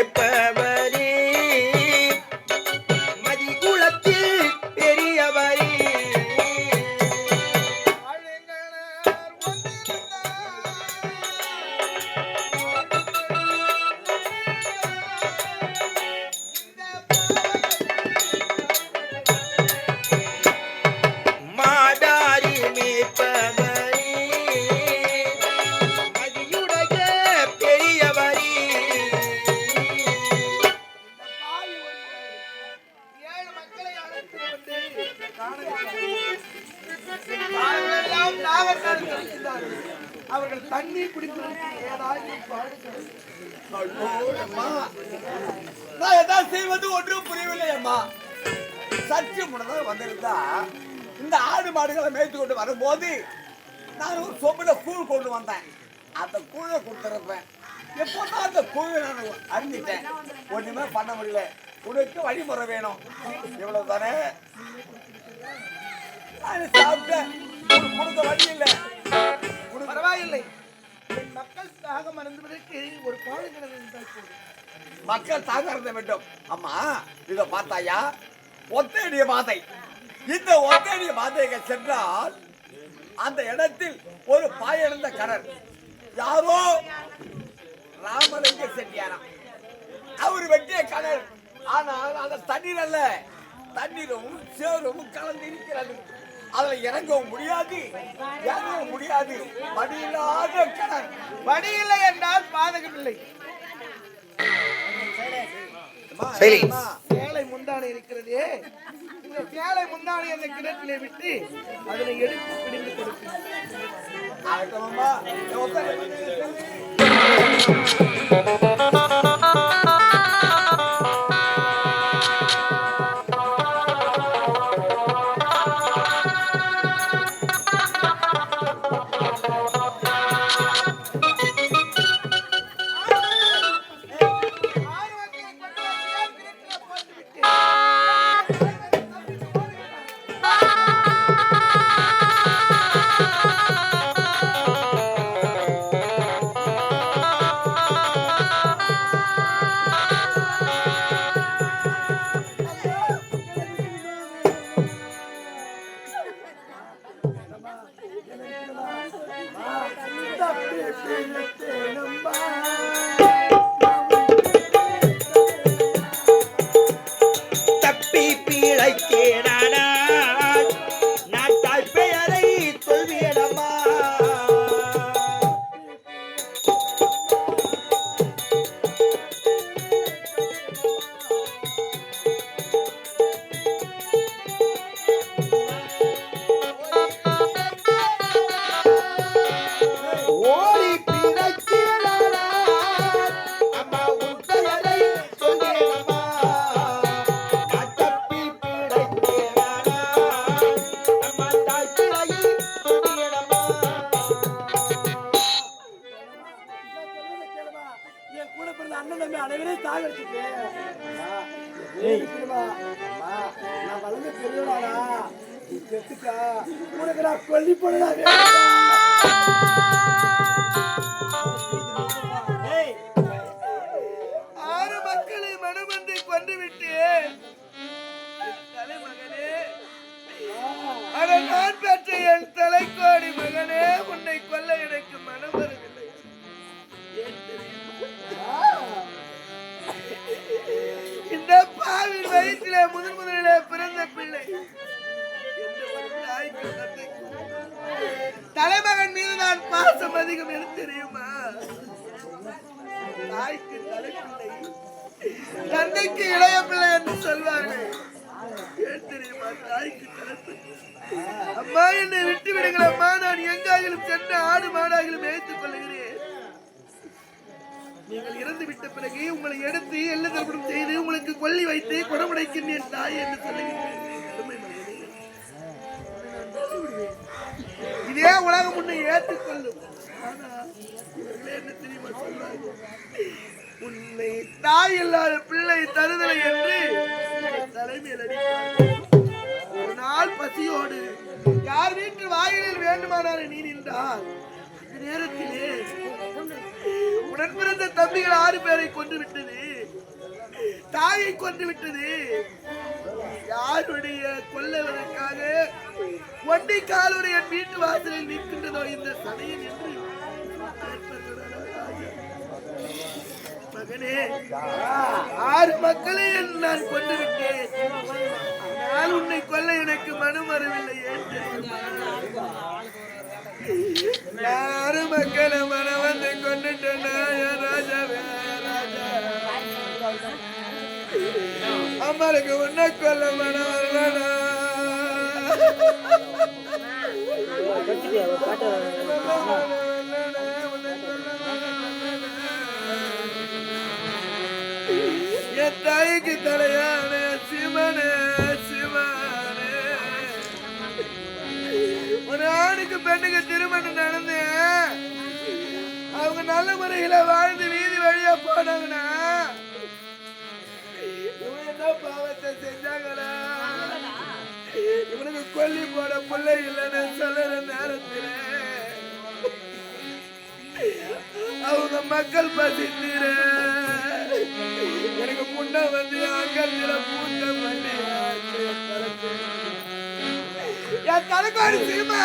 ஆடி நான் எதாவது செய்வது ஒன்றும் புரியவில்லை அம்மா சற்று முன்னதாக வந்திருந்தா இந்த ஆடு மாடுகளை மேய்த்து கொண்டு வரும்போது நான் ஒரு சொம்பில் கூழ் கொண்டு வந்தேன். அந்த கூழை கொடுத்துருப்பேன். எப்போதான் அந்த கூழை நான் அறிஞ்சிட்டேன் ஒண்ணுமே பண்ண முடியல. உனக்கு வழிமுறை வேணும். இவ்வளவு தானே சாப்பிட்டேன். உனக்கு கொடுக்க வழி இல்லை. உனக்கு பரவாயில்லை. என் மக்கள் தாக மறந்துவதற்கு ஒரு போதும். மக்கள் தாகர்ந்த வேண்டும் அம்மா இத பார்த்தாயா? ஒத்தேடிய பாதை இந்த ஒத்தேடிய பாதைக்கு சென்றால் அந்த இடத்தில் ஒரு பாயடைந்த கடல் யாரோ? ராமலிங்க செட்டியாராம் அவர் வெட்டிய கடல் ஆனால் அந்த தண்ணீர் அல்ல. தண்ணீரும் சேரும் கலந்து இருக்கிறது. அதுல இறங்கவும் முடியாது இறங்கவும் முடியாது. மடியில்லாத கடல் வழி இல்லை என்றால் பாதகம் இல்லை. சேலை முந்தானை இருக்கிறதே. இந்த சேலை முந்தானை அந்த கிணற்றிலே விட்டு அதனை எடுத்து பிடிந்து கொடுப்பேன் நான் வளர்ந்து நீ செத்துட்டா உனக்கு நான் கொல்லி ஆறு மக்களை மனமன்றி கொண்டு விட்டு தலைமகனே நான் பெற்ற என் தலைக்கோடி மகனே உன்னை கொல்ல அதிகம் என தெரியுமா? தாய்க்கு தலைப்பிள்ளை. தந்தைக்கு இளைய பிள்ளை என்று சொல்வார்கள். ஏன் தெரியுமா? தாய்க்கு அம்மா என்னை விட்டு விடுங்கள் அம்மா. நான் எங்காகிலும் சென்று ஆடு மாடாகிலும் நீங்கள் இறந்து விட்ட பிறகு உங்களை எடுத்து எல்ல திருமணம் செய்து உங்களுக்கு கொல்லி வைத்து குணமுடைக்கின்றேன் தாய் என்று சொல்லுகிறேன். இதே உலகம் உன்னை ஏற்றுக்கொள்ளும். உன்னை தாய் இல்லாத பிள்ளை தருதலை என்று தலைநீரம் ஒரு நாள் பசியோடு யார் வீட்டு வாயிலில் வேண்டுமானாலும் நீ நின்றால்? அந்த நேரத்திலே உடன் பிறந்த தம்பிகள் ஆறு பேரை கொண்டு விட்டது. தாயை கொண்டு விட்டது. யாருடைய கொல்லுவதற்காக ஒண்டி காலுடைய வீட்டு வாசலில் நிற்கின்றதோ இந்த சடையன் என்று மகனே ஆறு மக்களை நான் கொண்டு விட்டேன் ஆனால் உன்னை கொல்ல எனக்கு மனம் வரவில்லை ஆறு மக்களை மனம் வந்து கொண்டுட்டேன் ராஜாவே ராஜா அம்மாளுக்கு உன்னை கொல்ல மனம் வரலடா. என் தாய்க்கு தலையான சிவனே சிவனே. ஒரு ஆணுக்கு பெண்ணுக்கு திருமணம் நடந்து அவங்க நல்ல முறையில வாழ்ந்து வீதி வழியா போனாங்கன்னா என்ன பாவத்தை செஞ்சாங்களா இவனுக்கு கொல்லி போட பிள்ளை இல்லைன்னு சொல்லுற நேரத்துல அவங்க மக்கள் பசி தீர எனக்கு முன்ன வந்து கண்ணில பூத்த பண்ணி என் தலைக்காடு சீமா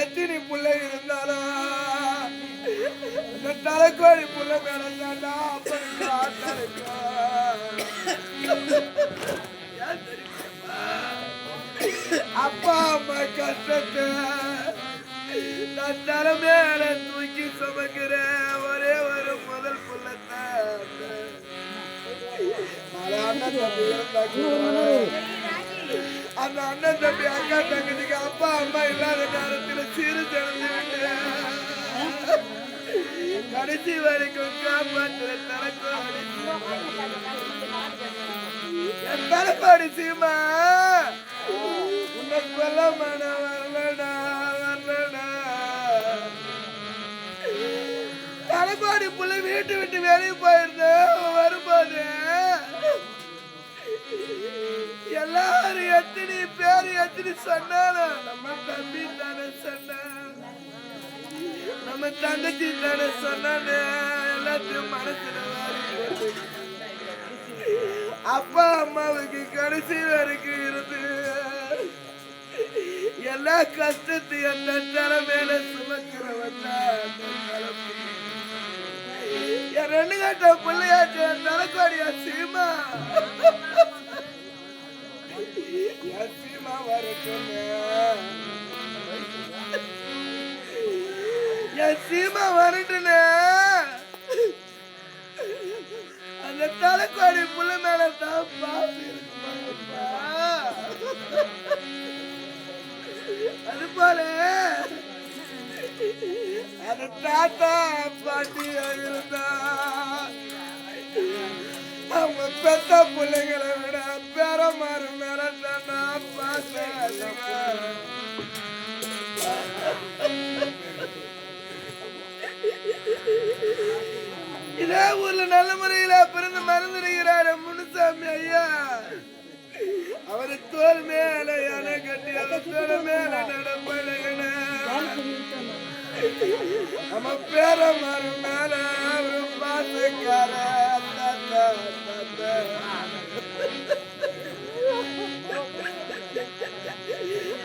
எத்தினி பிள்ளை இருந்தாலும் இந்த தலைக்கோழி புள்ள மேலதாண்டா அப்பனுக்கு ஆட்டா அப்பா அம்மா கஷ்டத்தை நான் தலை மேல தூக்கி சுமக்கிற ஒரே ஒரு முதல் புள்ளத்தான் அந்த அண்ணன் தம்பி அக்கா தங்கச்சிக்கு அப்பா அம்மா இல்லாத நேரத்துல சிறு திறந்து விட்டு. கடைசி வரைக்கும் காப்பாற்ற தரக்கோடி என் தலைப்பாடி சீமா. உன்னை கொல்ல மாணவ தலைப்பாடி புள்ள வீட்டு விட்டு வெளியே போயிருந்த வரும்போது எல்லாரும் எத்தனை பேர் எத்தனை சொன்னாலும் நம்ம தம்பி தானே சொன்ன நம்ம தங்கச்சி தானே சொன்னானே. எல்லாத்தையும் மனசுல அப்பா அம்மாவுக்கு கடைசி வரைக்கும் இருந்து எல்லா கஷ்டத்தையும் அந்த தலைமையில சுமக்கிறவன் தான். அந்த தலைமை என் ரெண்டு கட்ட பிள்ளையாச்சு என் சீமா. என் சீமா வர என் சீமா வரட்டுனே அந்த தலைக்கோடி புள்ள மேல தான் பாசம் அது போல தாத்தா பாட்டி இருந்தா. அவங்க பெத்த பிள்ளைங்களை விட பேரமாறு மேல தான் பாசம் இதே ஊர்ல நல்ல முறையில பிறந்து மறந்துடுகிறாரு முனுசாமி ஐயா. அவரு தோல் மேல யானை கட்டி அவர் தோல் மேல நடப்பழகின நம்ம பேர மேல அவரு பாசக்கார.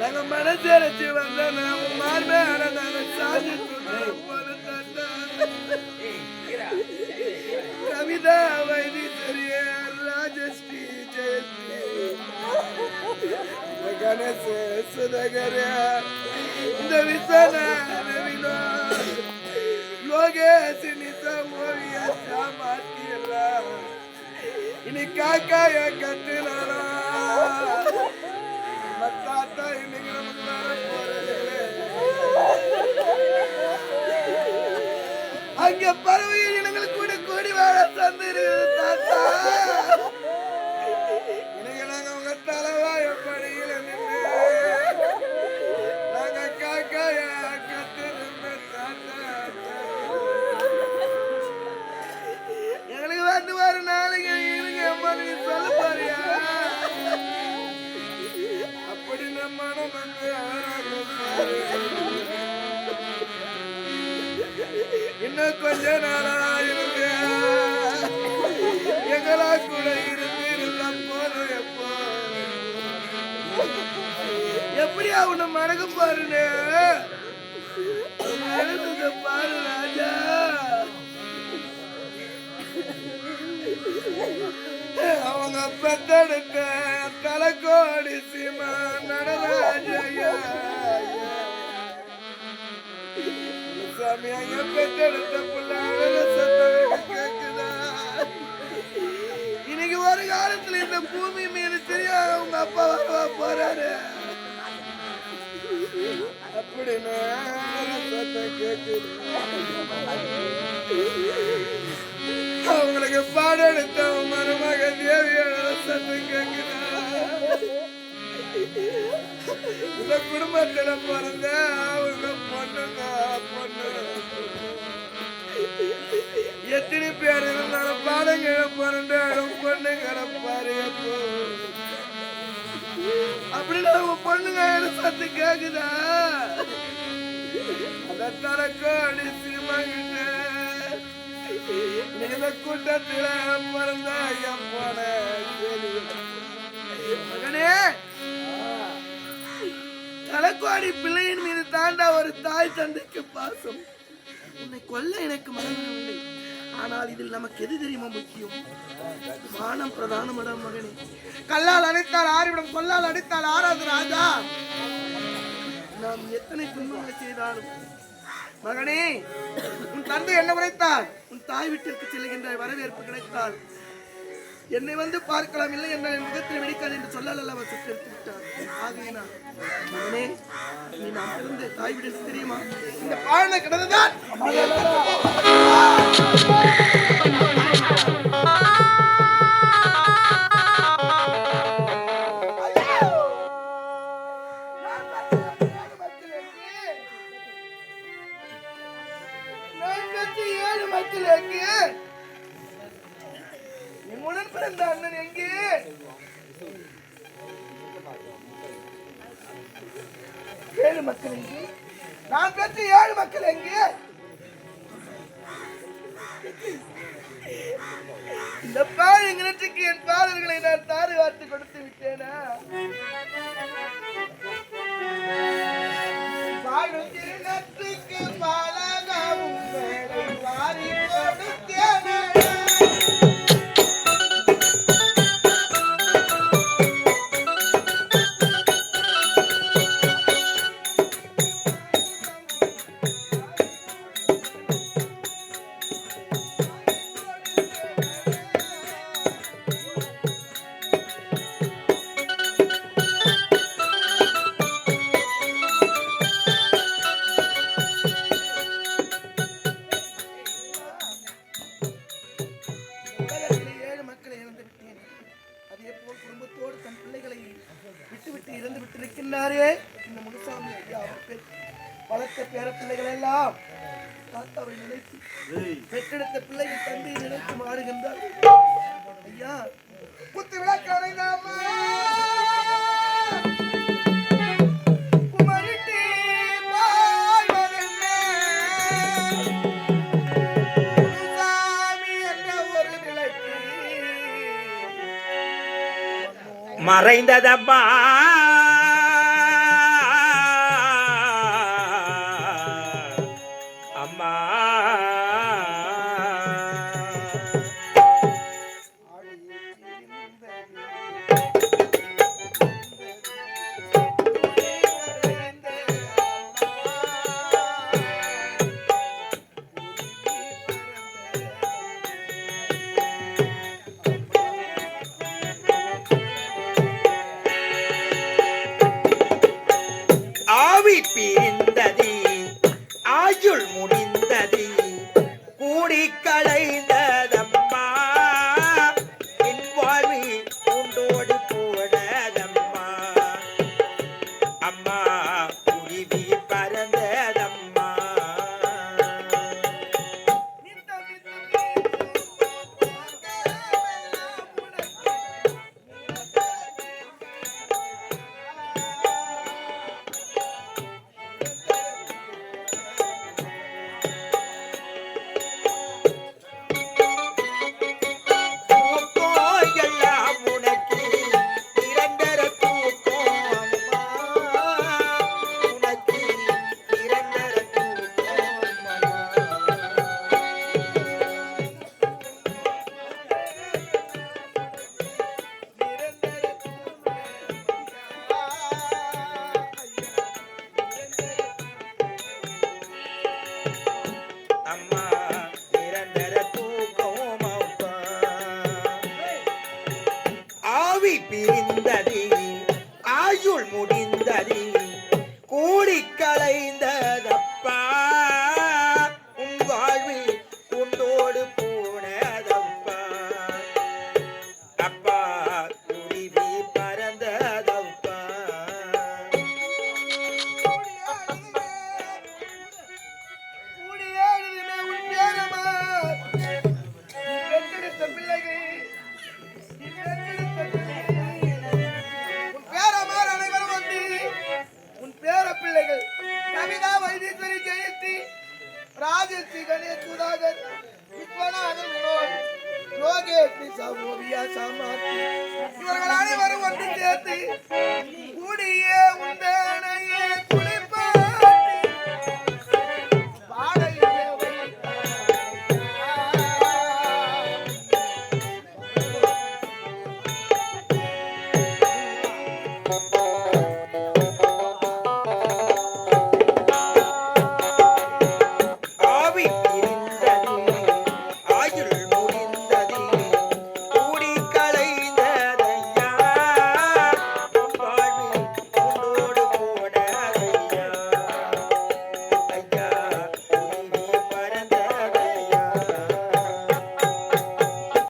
நாங்க மனசரிச்சு வந்த நாம மார்பேல நாங்க சாதிச்சு போன தாத்தா கவிதா ராஜஸ்ரீ ஜெயஸ்ரீ கணேச சுதகர இந்த விசன இனி காக்காய கட்டுனாரா மத்தாத்தா இன்னைக்கு நமக்கு வர போறது அங்க பறவை இனங்கள் கூட கூடி வாழ தந்திரு தாத்தா. தலைக்கோடி சீமா சாமி சத்தம் இன்னைக்கு ஒரு காலத்துல இந்த பூமி மீது தெரியாத உங்க அப்பா வரவா போறாரு அப்படின்னு சத்தம் அவங்களுக்கு பாடம் எடுத்த இந்த குடும்பத்துல பிறந்த அவங்க பொண்ணுங்க பொண்ணுங்க. எத்தனை பேர் இருந்தாலும் பாடங்களை பிறந்தாலும் பொண்ணுங்களை பாரு அப்படின்னு அவங்க பொண்ணுங்க சத்து கேக்குதா? அதத்தால கோடி சினிமாங்கிட்ட நீங்க கூட்டத்தில் பிறந்த என் போன தலைக்குவாடி பிள்ளையின் மீது தாண்டா ஒரு தாய் தந்தைக்கு பாசம்? உன்னை கொல்ல எனக்கு மனமில்லை ஆனால் இதில் நமக்கு எது தெரியுமா முக்கியம்? மானம் பிரதானமிடம் மகனே. கல்லால் அடைத்தால் ஆறிவிடும் கொல்லால் அடைத்தால் ஆறாது ராஜா. நாம் எத்தனை துன்பங்களை செய்தாலும். மகனே உன் தந்தை என்ன உரைத்தார்? உன் தாய் வீட்டிற்கு செல்கின்ற வரவேற்பு கிடைத்தால். என்னை வந்து பார்க்கலாம் இல்லை என்ற என் முகத்தில் வெடிக்காது என்று சொல்லல அவர் சுற்றி விட்டார். ஆகையினால் மகனே நான் நாம் பிறந்த தாய் வீடு தெரியுமா? இந்த பாழன கிடந்ததான். இந்த பாழ் கிணற்றுக்கு என் பாடல்களை நான் தாறு வார்த்து கொடுத்து விட்டேனா? மறைந்ததப்பா